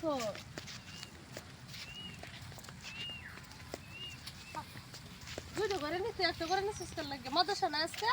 করছ দুটো করে নিতে একটা করে নিছিস লাগে। মাদ্রাসা না আজকে?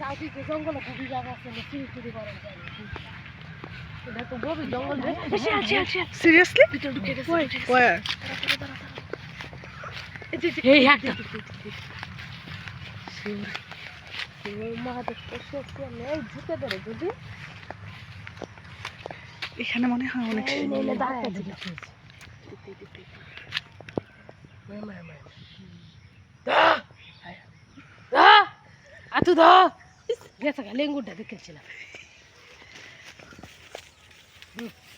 চাউটিতে জঙ্গলে খুবই জায়গা আছে চুরি চুরি করেন যায় এটা তো গভীর জঙ্গল রে সিরিয়াসলি ওয়ার এই একটা এখানে মনে হয় অনেক আতু দা গেছে লেঙ্গুরটা দেখেছিলাম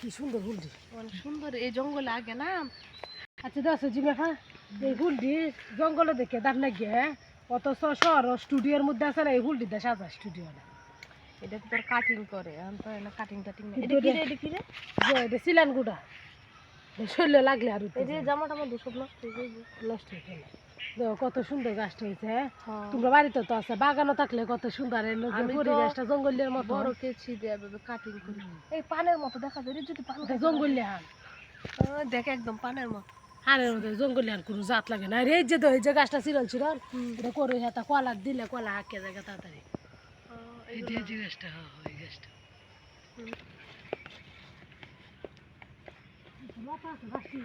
কি সুন্দর হুলডি। অনেক সুন্দর এই জঙ্গলে আগে না? আচ্ছা দাস জিমেফা এই হুলডি জঙ্গলে দেখে দাঁড় লাগিয়ে হ্যাঁ? অথচ শহর স্টুডিওর মধ্যে আছে না এই হুলডি দেশ সাজা স্টুডিওটা। এটা তো তোর কাটিং করে এখন তো এনে কাটিং টাটিং এটা কি রে এটা- এটা কি রে? এটা সিলান গুড়া। শরীরে লাগলে আর এই যে জামাটা মধ্যে সব নষ্ট হয়ে নষ্ট হয়ে গেল। দেখো কত সুন্দর গাছটা হয়েছে হ্যাঁ? হ্যাঁ। তোমরা বাড়িতে তো আছে বাগানও থাকলে কত সুন্দর পরিবেশটা জঙ্গলের মতো। বড় কেছি কাটিং করি। এই পানের মতো দেখা যায় যদি পান জঙ্গলে হান। দেখ একদম পানের মতো। হানের মতো জঙ্গলে হান কোনো জাত লাগে না। আর এই যে তো এই যে গাছটা চিরল চিরল এটা করে হাতা কলা দিলে কলা হাঁকে যায় তাড়াতাড়ি। এই যে গাছটা হ্যাঁ এই গাছটা। লতা আছে গাছটি।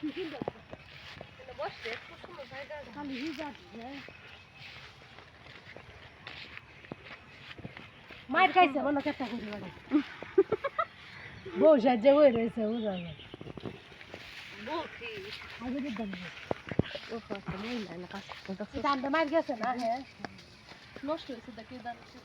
কি সুন্দর। মায়ের খাইছে মনে কেটটা করে বউ সাহায্য হয়ে রয়েছে বুঝা যায় আগে দিতাম ধানটা মার গেছে না হ্যাঁ নষ্ট হয়েছে দেখি দাঁড়াচ্ছে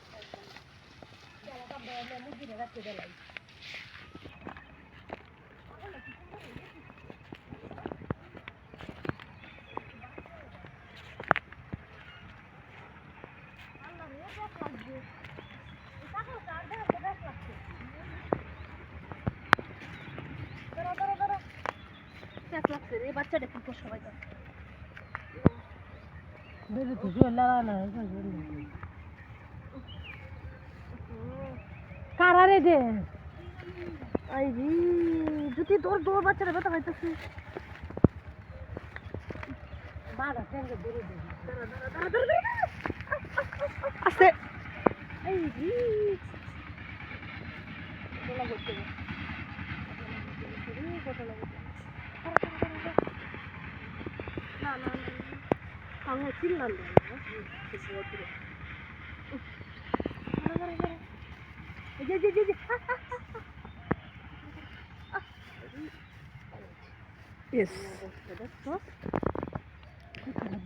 এক বাচ্চাটা খুব সবাই করে? বেবি তো জোর লাগা না কারা রে দে আই রে যদি তোর তোর বাচ্চাটা ব্যথা পাইতেছে। বাড়া সঙ্গে দূরে দে। আছে এই রে। গোলা করতে হবে না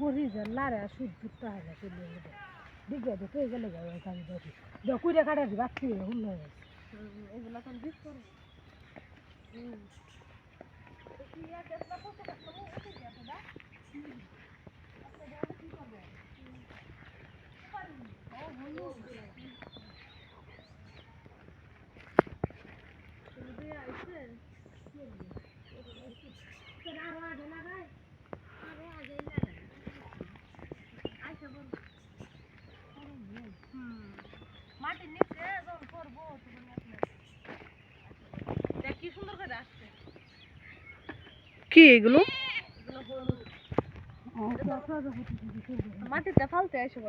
বড়ি যে লারে সুদ হয় না চলে গেলে দিগে দে গেলে যাবে কাজ দেখি দকুরে কাটা এগুলো মাটির নিচে যখন করব তখন দেখ কি সুন্দর করে আসছে কি এগুলো? মাটিতে ফালতে এসে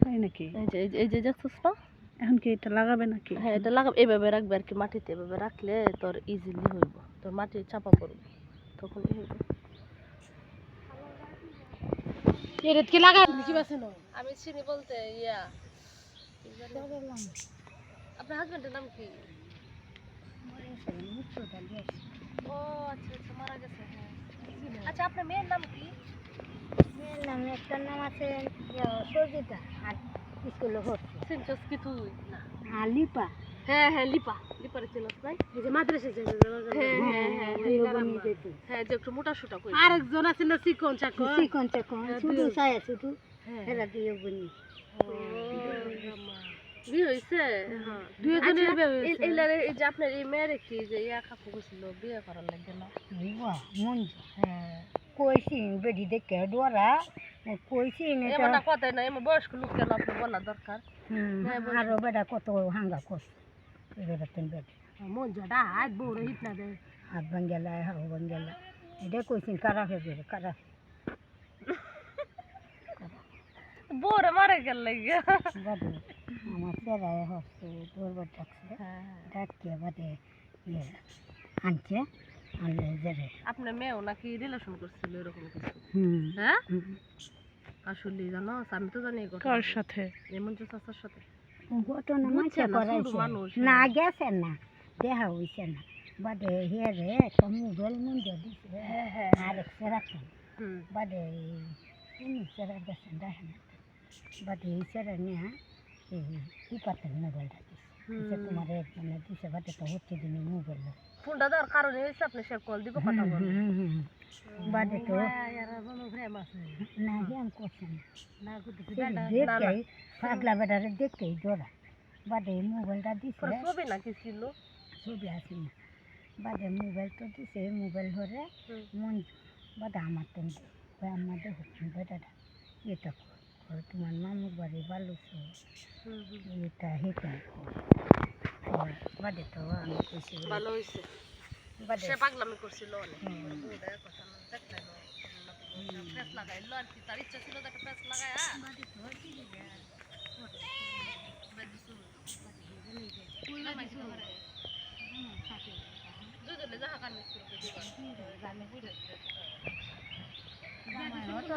তাই নাকি? এই যে এই যে- দেখছিস না এখন কি এটা লাগাবে নাকি? হ্যাঁ এটা লাগাব। এভাবে রাখবে আর কি মাটিতে। এভাবে রাখলে তোর ইজিলি হইব। তোর মাটি চাপা পড়বে। তখন হইব। এর কি লাগাই কি বাসে না আমি চিনি বলতে ইয়া। আপনার হাজবেন্ডের নাম কি? ও আচ্ছা আচ্ছা। আচ্ছা আপনার মেয়ের নাম কি? মেয়ের নাম নাম আছে সর্জিতা আর স্কুলে ভর্তি। চিনছস কি তুই? আর লিপা। হ্যাঁ হ্যাঁ লিপা। লিপারে চিনস নাই এই যে মাদ্রাসা যাবে হ্যাঁ হ্যাঁ হ্যাঁ হ্যাঁ যে একটু মোটা সুটা কই? আরেকজন আছে না চিকন চাকন চিকন চাকন শুধু সায়া শুধু হ্যাঁ হেরা দিয়ে বনি বিয়ে হইছে। হ্যাঁ দুইজনের বিয়ে হয়েছে। এই- এইলারে এই যে আপনার এই মেয়ের কি যে ইয়া কাকু কইছিল বিয়ে করার লাগবে না? বাহ মন কইছি বেডি দেখে ডোরা কইছি এমন না কথা না এমন বয়স্ক লোক কেন আপনি বলা দরকার? আরও বেটা কত হাঙ্গা করছে। বেটা তিন বেটা। মন জড়া হাত বড় হিট না দে। হাত ভাঙ্গেলা হাও ভাঙ্গেলা এটা কইছি কারা ফেবে কারা? বউরে মারে গেল লাগিয়া বাদে আমার চেরায় হচ্ছে দৌড়বার ডাকছে ডাকিয়ে বাদে ইয়ে আনছে আনলে জেরে আপনার মেয়েও নাকি রিলেশন করছিল এরকম কিছু হ্যাঁ। আসলে জানো আমি তো জানি। কার সাথে এমন যে চাচার সাথে ঘটনা ছোট করাইছে। না গেছে না দেখা হইছে না বাদে হেরে একটা মোবাইল মুন্ডে দিছে আর এক সেরাকে বাদে এমনি সেরা গেছে দেখে বাদে এই সেরা নিয়ে এই কি পাতেন মোবাইলটা দিছে তোমার মানে দিছে বাদে তো হচ্ছে দিনে মোবাইল ফোনটা দেওয়ার কারণে হয়েছে আপনি সে কল দিব কথা বলবেন বাদে তো না জ্ঞান করছে না না করতেছে দেখেই পাগলা বেটারে জোড়া বাদে মোবাইলটা দিছে পরে ছবি নাকি ছিল ছবি আসি না বাদে মোবাইল তো দিছে মোবাইল ধরে মন বাদে আমার তো আমার দেখো বেটাটা এটা কর তোমার মামুর বাড়ি বালুছো হুম, হুম। এটা হেটা বাদে তো আমি কইছি ভালো হয়েছে বাদে সে পাগলামি করছিল অনেক হুম। বউটা কথা না দেখলে না প্রেস লাগাইলো আর কি তার ইচ্ছা ছিল তো একটা প্রেস লাগায় দুজনে যাহা কান মিস করে দিবা তো